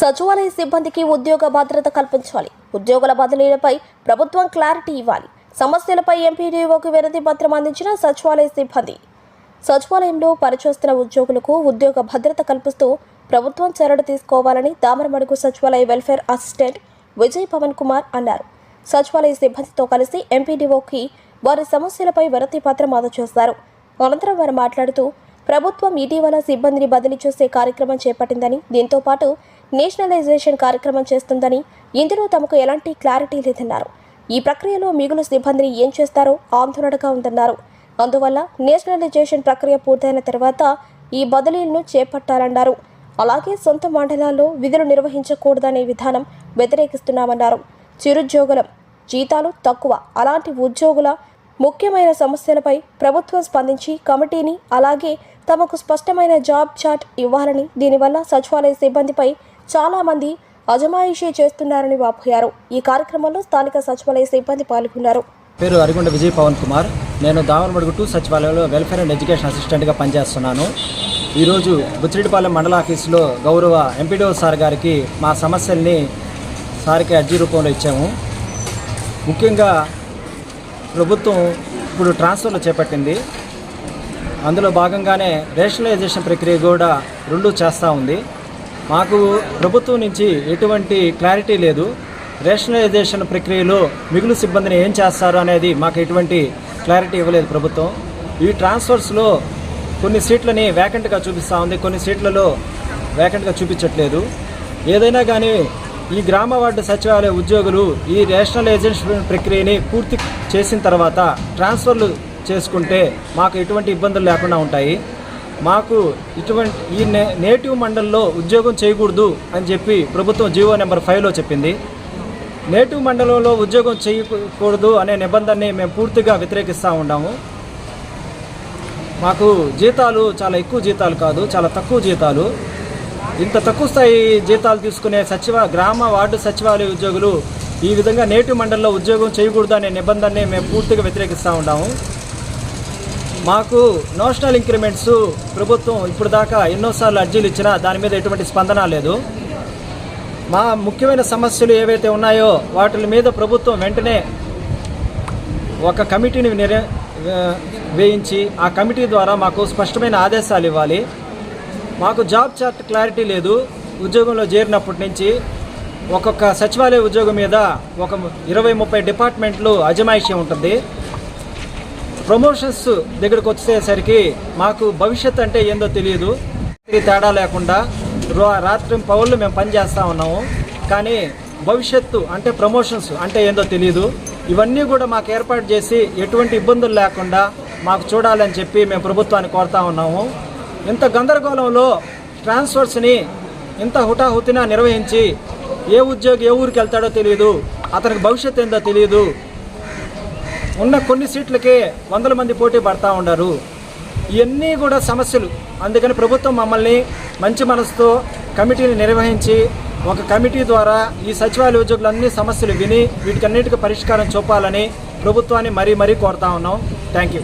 సచివాలయ సిబ్బందికి ఉద్యోగ భద్రత కల్పించాలి. ఉద్యోగుల బదిలీలపై ప్రభుత్వం క్లారిటీ ఇవ్వాలి. సమస్యలపై ఎంపీడీఓకి వినతి పత్రం అందించిన సచివాలయ సిబ్బంది. సచివాలయంలో పనిచేస్తున్న ఉద్యోగులకు ఉద్యోగ భద్రత కల్పిస్తూ ప్రభుత్వం చర్యలు తీసుకోవాలని దామరమడుగు సచివాలయ వెల్ఫేర్ అసిస్టెంట్ విజయ్ పవన్ కుమార్ అన్నారు. సచివాలయ సిబ్బందితో కలిసి ఎంపీడీఓకి వారి సమస్యలపై వినతి పత్రం అందజేశారు. అనంతరం వారు మాట్లాడుతూ ప్రభుత్వం ఇటీవల సిబ్బందిని బదిలీ చేసే కార్యక్రమం చేపట్టిందని దీంతో పాటు నేషనలైజేషన్ కార్యక్రమం చేస్తుందని ఇందులో తమకు ఎలాంటి క్లారిటీ లేదన్నారు. ఈ ప్రక్రియలో మిగులు సిబ్బందిని ఏం చేస్తారో ఆందోళనగా ఉందన్నారు. అందువల్ల నేషనలైజేషన్ ప్రక్రియ పూర్తయిన తర్వాత ఈ బదిలీలను చేపట్టాలన్నారు. అలాగే సొంత మండలాల్లో విధులు నిర్వహించకూడదనే విధానం వ్యతిరేకిస్తున్నామన్నారు. చిరుద్యోగులం జీతాలు తక్కువ అలాంటి ఉద్యోగుల ముఖ్యమైన సమస్యలపై ప్రభుత్వం స్పందించి కమిటీని అలాగే తమకు స్పష్టమైన జాబ్ చార్ట్ ఇవ్వాలని దీనివల్ల సచివాలయ సిబ్బందిపై చాలామంది అజమాయిషీ చేస్తున్నారని వాపోయారు. ఈ కార్యక్రమంలో స్థానిక సచివాలయ సిబ్బంది పాల్గొన్నారు. పేరు అరిగొండ విజయ్ పవన్ కుమార్. నేను దావనమడుగు టూ సచివాలయంలో వెల్ఫేర్ అండ్ ఎడ్యుకేషన్ అసిస్టెంట్గా పనిచేస్తున్నాను. ఈరోజు బుచ్చిరెడ్డిపాలెం మండల ఆఫీసులో గౌరవ ఎంపీడీఓ సార్ గారికి మా సమస్యల్ని సార్కి అర్జీ రూపంలో ఇచ్చాము. ముఖ్యంగా ప్రభుత్వం ఇప్పుడు ట్రాన్స్ఫర్లు చేపట్టింది. అందులో భాగంగానే రేషనలైజేషన్ ప్రక్రియ కూడా రెండు చేస్తూ ఉంది. మాకు ప్రభుత్వం నుంచి ఎటువంటి క్లారిటీ లేదు. రేషనలైజేషన్ ప్రక్రియలో మిగులు సిబ్బందిని ఏం చేస్తారు అనేది మాకు ఎటువంటి క్లారిటీ ఇవ్వలేదు ప్రభుత్వం. ఈ ట్రాన్స్ఫర్స్లో కొన్ని సీట్లని వేకెంట్గా చూపిస్తూ ఉంది. కొన్ని సీట్లలో వేకెంట్గా చూపించట్లేదు. ఏదైనా కానీ ఈ గ్రామ వార్డు సచివాలయ ఉద్యోగులు ఈ రేషనలైజేషన్ ప్రక్రియని పూర్తి చేసిన తర్వాత ట్రాన్స్ఫర్లు చేసుకుంటే మాకు ఎటువంటి ఇబ్బందులు లేకుండా ఉంటాయి. మాకు ఇటువంటి ఈ నే నేటివ్ మండల్లో ఉద్యోగం చేయకూడదు అని చెప్పి ప్రభుత్వం జీవో నెంబర్ ఫైవ్లో చెప్పింది. నేటివ్ మండలంలో ఉద్యోగం చేయకూడదు అనే నిబంధనని మేము పూర్తిగా వ్యతిరేకిస్తూ ఉన్నాము. మాకు జీతాలు చాలా ఎక్కువ జీతాలు కాదు చాలా తక్కువ జీతాలు. ఇంత తక్కువ స్థాయి జీతాలు తీసుకునే సచివ గ్రామ వార్డు సచివాలయ ఉద్యోగులు ఈ విధంగా నేటివ్ మండలంలో ఉద్యోగం చేయకూడదు అనే నిబంధనని మేము పూర్తిగా వ్యతిరేకిస్తూ ఉన్నాము. మాకు నోషనల్ ఇంక్రిమెంట్స్ ప్రభుత్వం ఇప్పుడు దాకా ఎన్నోసార్లు అర్జీలు ఇచ్చినా దాని మీద ఎటువంటి స్పందన లేదు. మా ముఖ్యమైన సమస్యలు ఏవైతే ఉన్నాయో వాటి మీద ప్రభుత్వం వెంటనే ఒక కమిటీని నిర వేయించి ఆ కమిటీ ద్వారా మాకు స్పష్టమైన ఆదేశాలు ఇవ్వాలి. మాకు జాబ్ చార్ట్ క్లారిటీ లేదు. ఉద్యోగంలో చేరినప్పటి నుంచి ఒక్కొక్క సచివాలయ ఉద్యోగం మీద ఒక ఇరవై ముప్పై డిపార్ట్మెంట్లు అజమాయిషీ ఉంటుంది. ప్రమోషన్స్ దగ్గరకు వచ్చేసరికి మాకు భవిష్యత్ అంటే ఏందో తెలియదు. తేడా లేకుండా రో- రాత్రి పౌర్లు మేము పనిచేస్తూ ఉన్నాము. కానీ భవిష్యత్తు అంటే ప్రమోషన్స్ అంటే ఏందో తెలియదు. ఇవన్నీ కూడా మాకు ఏర్పాటు చేసి ఎటువంటి ఇబ్బందులు లేకుండా మాకు చూడాలని చెప్పి మేము ప్రభుత్వాన్ని కోరుతా ఉన్నాము. ఇంత గందరగోళంలో ట్రాన్స్ఫర్స్ని ఇంత హుటాహుతిన నిర్వహించి ఏ ఉద్యోగి ఏ ఊరికి వెళ్తాడో తెలియదు. అతనికి భవిష్యత్తు ఏందో తెలియదు. ఉన్న కొన్ని సీట్లకే వందల మంది పోటీ పడతా ఉన్నారు ఇవన్నీ కూడా సమస్యలు. అందుకని ప్రభుత్వం మమ్మల్ని మంచి మనసుతో కమిటీని నిర్వహించి ఒక కమిటీ ద్వారా ఈ సచివాలయ ఉద్యోగులన్నీ సమస్యలు విని వీటికన్నిటికీ పరిష్కారం చూపాలని ప్రభుత్వాన్ని మరీ మరీ కోరుతా ఉన్నాం. Thank you